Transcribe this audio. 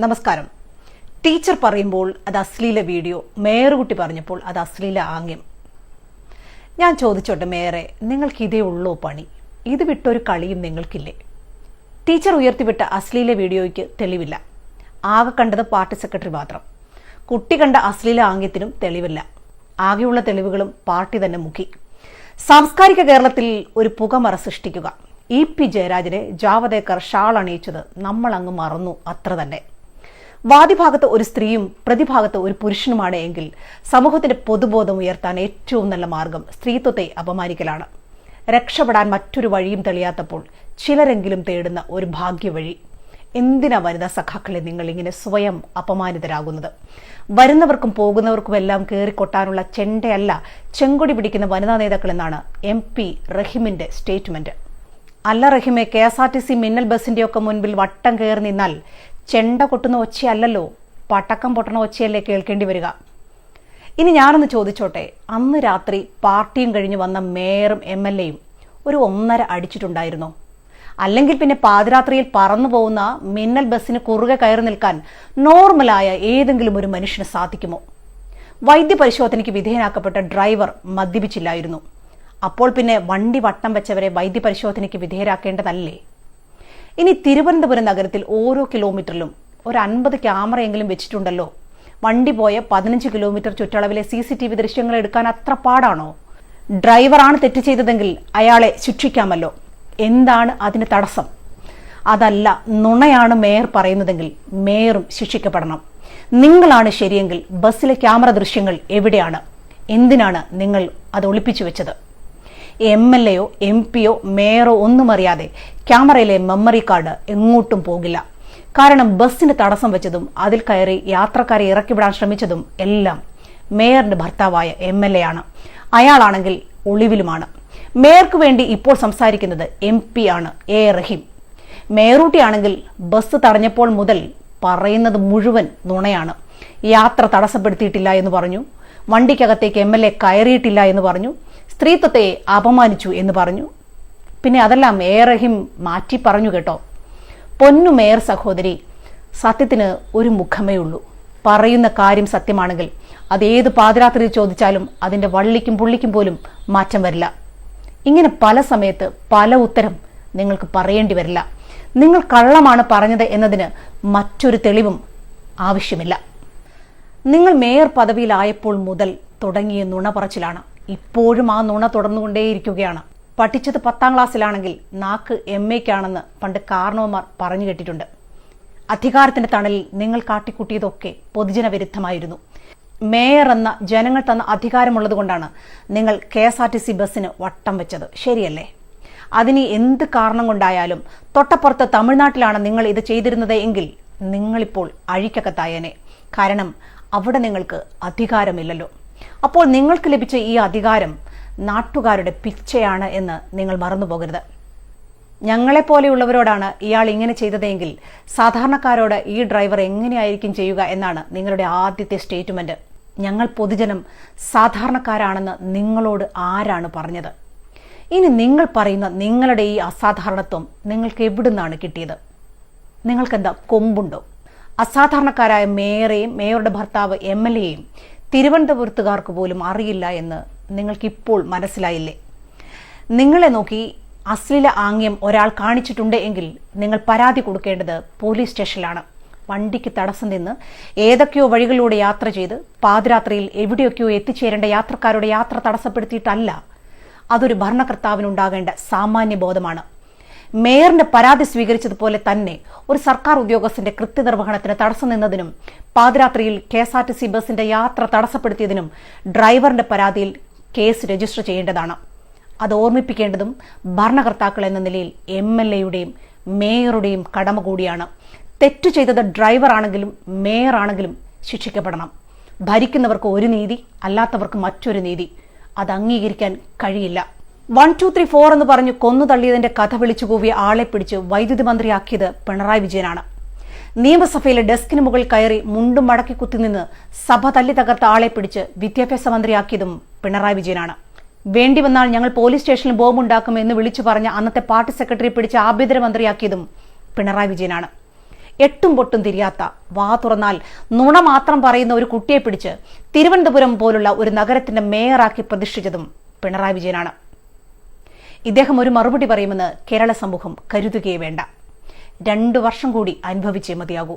നമസ്കാരം. ടീച്ചർ പറയുമ്പോൾ അത് അശ്ലീല വീഡിയോ മേയറുകുട്ടി പറഞ്ഞപ്പോൾ അത് അശ്ലീല ആംഗ്യം. ഞാൻ ചോദിച്ചോട്ടെ മേയറെ നിങ്ങൾക്ക് ഇതേ ഉള്ളോ പണി? ഇത് വിട്ടൊരു കളിയും നിങ്ങൾക്കില്ലേ? ടീച്ചർ ഉയർത്തിവിട്ട അശ്ലീല വീഡിയോയ്ക്ക് തെളിവില്ല. ആകെ കണ്ടത് പാർട്ടി സെക്രട്ടറി മാത്രം. കുട്ടി കണ്ട അശ്ലീല ആംഗ്യത്തിനും തെളിവില്ല. ആകെയുള്ള തെളിവുകളും പാർട്ടി തന്നെ മുക്കി. സാംസ്കാരിക കേരളത്തിൽ ഒരു പുകമറ സൃഷ്ടിക്കുക. ഇ പി ജയരാജനെ ജാവദേക്കർ ഷാൾ അണിയിച്ചത് നമ്മൾ അങ്ങ് മറന്നു അത്ര തന്നെ. വാദിഭാഗത്ത് ഒരു സ്ത്രീയും പ്രതിഭാഗത്ത് ഒരു പുരുഷനുമാണ് എങ്കിൽ സമൂഹത്തിന്റെ പൊതുബോധം ഉയർത്താൻ ഏറ്റവും നല്ല മാർഗം സ്ത്രീത്വത്തെ അപമാനിക്കലാണ്. രക്ഷപ്പെടാൻ മറ്റൊരു വഴിയും തെളിയാത്തപ്പോൾ ചിലരെങ്കിലും തേടുന്ന ഒരു ഭാഗ്യവഴി. എന്തിനാ വനിതാ സഖാക്കളെ നിങ്ങൾ ഇങ്ങനെ സ്വയം അപമാനിതരാകുന്നത്? വരുന്നവർക്കും പോകുന്നവർക്കും എല്ലാം കയറിക്കൊട്ടാനുള്ള ചെണ്ടയല്ല ചെങ്കൊടി പിടിക്കുന്ന വനിതാ നേതാക്കളെന്നാണ് എം പി റഹിമിന്റെ സ്റ്റേറ്റ്മെന്റ്. അല്ല റഹിമെ K S R T C മിന്നൽ ബസിന്റെയൊക്കെ മുൻപിൽ വട്ടം കയറി നിന്നാൽ ചെണ്ട കൊട്ടുന്ന ഒച്ചയല്ലല്ലോ. പടക്കം പൊട്ടണ ഒച്ചയല്ലേ കേൾക്കേണ്ടി വരിക. ഇനി ഞാനൊന്ന് ചോദിച്ചോട്ടെ. അന്ന് രാത്രി പാർട്ടിയും കഴിഞ്ഞ് വന്ന മേയറും എം എൽ എയും ഒരു ഒന്നര അടിച്ചിട്ടുണ്ടായിരുന്നു? അല്ലെങ്കിൽ പിന്നെ പാതിരാത്രിയിൽ പറന്നു പോകുന്ന മിന്നൽ ബസ്സിന് കുറുകെ കയറി നിൽക്കാൻ നോർമലായ ഏതെങ്കിലും ഒരു മനുഷ്യന് സാധിക്കുമോ? വൈദ്യപരിശോധനയ്ക്ക് വിധേയനാക്കപ്പെട്ട ഡ്രൈവർ മദ്യപിച്ചില്ലായിരുന്നു. അപ്പോൾ പിന്നെ വണ്ടി വട്ടം വെച്ചവരെ വൈദ്യപരിശോധനയ്ക്ക് വിധേയരാക്കേണ്ടതല്ലേ? ഇനി തിരുവനന്തപുരം നഗരത്തിൽ ഓരോ കിലോമീറ്ററിലും ഒരു അൻപത് ക്യാമറയെങ്കിലും വെച്ചിട്ടുണ്ടല്ലോ. വണ്ടി പോയ പതിനഞ്ച് കിലോമീറ്റർ ചുറ്റളവിലെ സി സി ടി വി ദൃശ്യങ്ങൾ എടുക്കാൻ അത്ര പാടാണോ? ഡ്രൈവറാണ് തെറ്റ് ചെയ്തതെങ്കിൽ അയാളെ ശിക്ഷിക്കാമല്ലോ. എന്താണ് അതിന് തടസ്സം? അതല്ല നുണയാണ് മേയർ പറയുന്നതെങ്കിൽ മേയറും ശിക്ഷിക്കപ്പെടണം. നിങ്ങളാണ് ശരിയെങ്കിൽ ബസ്സിലെ ക്യാമറ ദൃശ്യങ്ങൾ എവിടെയാണ്? എന്തിനാണ് നിങ്ങൾ അത് ഒളിപ്പിച്ചു വെച്ചത്? എം എൽ എയോ എം പിയോ മേയറോ ഒന്നും അറിയാതെ ക്യാമറയിലെ മെമ്മറി കാർഡ് എങ്ങോട്ടും പോകില്ല. കാരണം ബസ്സിന് തടസ്സം വെച്ചതും അതിൽ കയറി യാത്രക്കാരെ ഇറക്കിവിടാൻ ശ്രമിച്ചതും എല്ലാം മേയറിന്റെ ഭർത്താവായ എം എൽ എ ആണ്. അയാളാണെങ്കിൽ ഒളിവിലുമാണ്. മേയർക്ക് വേണ്ടി ഇപ്പോൾ സംസാരിക്കുന്നത് എം പി ആണ് എ റഹീം. മേയറൂട്ടിയാണെങ്കിൽ ബസ് തടഞ്ഞപ്പോൾ മുതൽ പറയുന്നത് മുഴുവൻ നുണയാണ്. യാത്ര തടസ്സപ്പെടുത്തിയിട്ടില്ല എന്ന് പറഞ്ഞു. വണ്ടിക്കകത്തേക്ക് എം എൽ എ കയറിയിട്ടില്ല എന്ന് പറഞ്ഞു. സ്ത്രീത്വത്തെ അപമാനിച്ചു എന്ന് പറഞ്ഞു. പിന്നെ അതെല്ലാം എ റഹീം മാറ്റി പറഞ്ഞു കേട്ടോ. പൊന്നു മേയർ സഹോദരി സത്യത്തിന് ഒരു മുഖമേ ഉള്ളൂ. പറയുന്ന കാര്യം സത്യമാണെങ്കിൽ അത് ഏത് പാതിരാത്രി ചോദിച്ചാലും അതിന്റെ വള്ളിക്കും പുള്ളിക്കും പോലും മാറ്റം വരില്ല. ഇങ്ങനെ പല സമയത്ത് പല ഉത്തരം നിങ്ങൾക്ക് പറയേണ്ടി വരില്ല. നിങ്ങൾ കള്ളമാണ് പറഞ്ഞത് എന്നതിന് മറ്റൊരു തെളിവും ആവശ്യമില്ല. നിങ്ങൾ മേയർ പദവിയിലായപ്പോൾ മുതൽ തുടങ്ങിയ നുണ പറച്ചിലാണ് ഇപ്പോഴും ആ നുണ തുടർന്നുകൊണ്ടേയിരിക്കുകയാണ്. പഠിച്ചത് പത്താം ക്ലാസ്സിലാണെങ്കിൽ നാക്ക് എം എക്കാണെന്ന് പണ്ട് കാർണവന്മാർ പറഞ്ഞു കേട്ടിട്ടുണ്ട്. അധികാരത്തിന്റെ തണലിൽ നിങ്ങൾ കാട്ടിക്കൂട്ടിയതൊക്കെ പൊതുജന വിരുദ്ധമായിരുന്നു മേയർ എന്ന ജനങ്ങൾ തന്ന അധികാരമുള്ളതുകൊണ്ടാണ് നിങ്ങൾ K S R T C ബസ്സിന് വട്ടം വെച്ചത്. ശരിയല്ലേ? അതിന് എന്ത് കാരണം കൊണ്ടായാലും തൊട്ടപ്പുറത്ത് തമിഴ്നാട്ടിലാണ് നിങ്ങൾ ഇത് ചെയ്തിരുന്നത് എങ്കിൽ നിങ്ങളിപ്പോൾ അഴിക്കക്കത്തായനെ കാരണം അവിടെ നിങ്ങൾക്ക് അധികാരമില്ലല്ലോ. അപ്പോൾ നിങ്ങൾക്ക് ലഭിച്ച ഈ അധികാരം നാട്ടുകാരുടെ പിച്ചയാണ് എന്ന് നിങ്ങൾ മറന്നുപോകരുത്. ഞങ്ങളെപ്പോലെയുള്ളവരോടാണ് ഇയാൾ ഇങ്ങനെ ചെയ്തതെങ്കിൽ സാധാരണക്കാരോട് ഈ ഡ്രൈവർ എങ്ങനെയായിരിക്കും ചെയ്യുക എന്നാണ് നിങ്ങളുടെ ആദ്യത്തെ സ്റ്റേറ്റ്മെന്റ്. ഞങ്ങൾ പൊതുജനം സാധാരണക്കാരാണെന്ന് നിങ്ങളോട് ആരാണ് പറഞ്ഞത്? ഇനി നിങ്ങൾ പറയുന്ന നിങ്ങളുടെ ഈ അസാധാരണത്വം നിങ്ങൾക്ക് എവിടുന്നാണ് കിട്ടിയത്? നിങ്ങൾക്കെന്താ കൊമ്പുണ്ടോ? അസാധാരണക്കാരായ മേയറേയും മേയറുടെ ഭർത്താവ് എം എൽ എയും തിരുവനന്തപുരത്തുകാർക്ക് പോലും അറിയില്ല എന്ന് നിങ്ങൾക്കിപ്പോൾ മനസ്സിലായില്ലേ? നിങ്ങളെ നോക്കി അശ്ലീല ആംഗ്യം ഒരാൾ കാണിച്ചിട്ടുണ്ട് എങ്കിൽ നിങ്ങൾ പരാതി കൊടുക്കേണ്ടത് പോലീസ് സ്റ്റേഷനിലാണ്. വണ്ടിക്ക് തടസ്സം നിന്ന് ഏതൊക്കെയോ വഴികളിലൂടെ യാത്ര ചെയ്ത് പാതിരാത്രിയിൽ എവിടെയൊക്കെയോ എത്തിച്ചേരേണ്ട യാത്രക്കാരുടെ യാത്ര തടസ്സപ്പെടുത്തിയിട്ടല്ല. അതൊരു ഭരണകർത്താവിനുണ്ടാകേണ്ട സാമാന്യ ബോധമാണ്. മേയറിന്റെ പരാതി സ്വീകരിച്ചതുപോലെ തന്നെ ഒരു സർക്കാർ ഉദ്യോഗസ്ഥന്റെ കൃത്യനിർവഹണത്തിന് തടസ്സം നിന്നതിനും പാതിരാത്രിയിൽ K S R T C ബസിന്റെ യാത്ര തടസ്സപ്പെടുത്തിയതിനും ഡ്രൈവറിന്റെ പരാതിയിൽ കേസ് രജിസ്റ്റർ ചെയ്യേണ്ടതാണ്. അത് ഓർമ്മിപ്പിക്കേണ്ടതും ഭരണകർത്താക്കൾ എന്ന നിലയിൽ എം എൽ എയുടെയും മേയറുടെയും കടമ കൂടിയാണ്. തെറ്റു ചെയ്തത് ഡ്രൈവർ ആണെങ്കിലും ശിക്ഷിക്കപ്പെടണം. ഭരിക്കുന്നവർക്ക് ഒരു നീതി അല്ലാത്തവർക്ക് മറ്റൊരു നീതി. അത് അംഗീകരിക്കാൻ കഴിയില്ല. വൺ ടു ത്രീ ഫോർ എന്ന് പറഞ്ഞു കൊന്നു തള്ളിയതിന്റെ കഥ വിളിച്ചു കൂവിയ ആളെ പിടിച്ച് വൈദ്യുതി മന്ത്രിയാക്കിയത് പിണറായി വിജയനാണ്. നിയമസഭയിലെ ഡെസ്കിന് മുകളിൽ കയറി മുണ്ടും മടക്കി കുത്തി നിന്ന് സഭ തല്ലി തകർത്ത ആളെ പിടിച്ച് വിദ്യാഭ്യാസ മന്ത്രിയാക്കിയതും പിണറായി വിജയനാണ്. വേണ്ടി വന്നാൽ ഞങ്ങൾ പോലീസ് സ്റ്റേഷനിൽ ബോംബുണ്ടാക്കും എന്ന് വിളിച്ചു പറഞ്ഞ അന്നത്തെ പാർട്ടി സെക്രട്ടറി പിടിച്ച് ആഭ്യന്തര മന്ത്രിയാക്കിയതും പിണറായി വിജയനാണ്. എട്ടും പൊട്ടും തിരിയാത്ത വാ തുറന്നാൽ നുണ മാത്രം പറയുന്ന ഒരു കുട്ടിയെ പിടിച്ച് തിരുവനന്തപുരം പോലുള്ള ഒരു നഗരത്തിന്റെ മേയറാക്കി പ്രതിഷ്ഠിച്ചതും പിണറായി വിജയനാണ്. ഇദ്ദേഹം ഒരു മറുപടി പറയുമെന്ന് കേരള സമൂഹം കരുതുകയേ വേണ്ട. രണ്ടു വർഷം കൂടി അനുഭവിച്ചേ മതിയാകൂ.